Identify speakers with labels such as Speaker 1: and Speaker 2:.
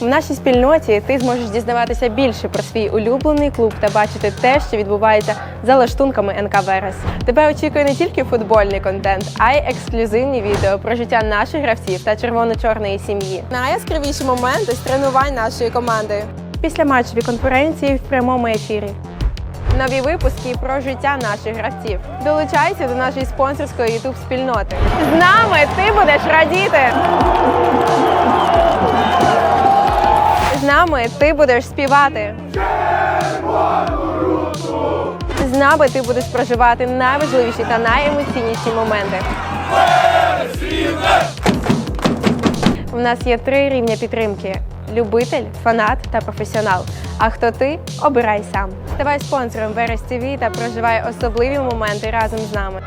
Speaker 1: В нашій спільноті ти зможеш дізнаватися більше про свій улюблений клуб та бачити те, що відбувається за лаштунками НК Верес. Тебе очікує не тільки футбольний контент, а й ексклюзивні відео про життя наших гравців та червоно-чорної сім'ї. Найяскравіші моменти з тренувань нашої команди. Після матчеві конференції в прямому ефірі. Нові випуски про життя наших гравців. Долучайся до нашої спонсорської youtube спільноти. З нами ти будеш радіти. З нами ти будеш співати. З нами ти будеш проживати найважливіші та найемоційніші моменти. У нас є три рівня підтримки: любитель, фанат та професіонал. А хто ти? Обирай сам. Ставай спонсором Верес ТВ та проживай особливі моменти разом з нами.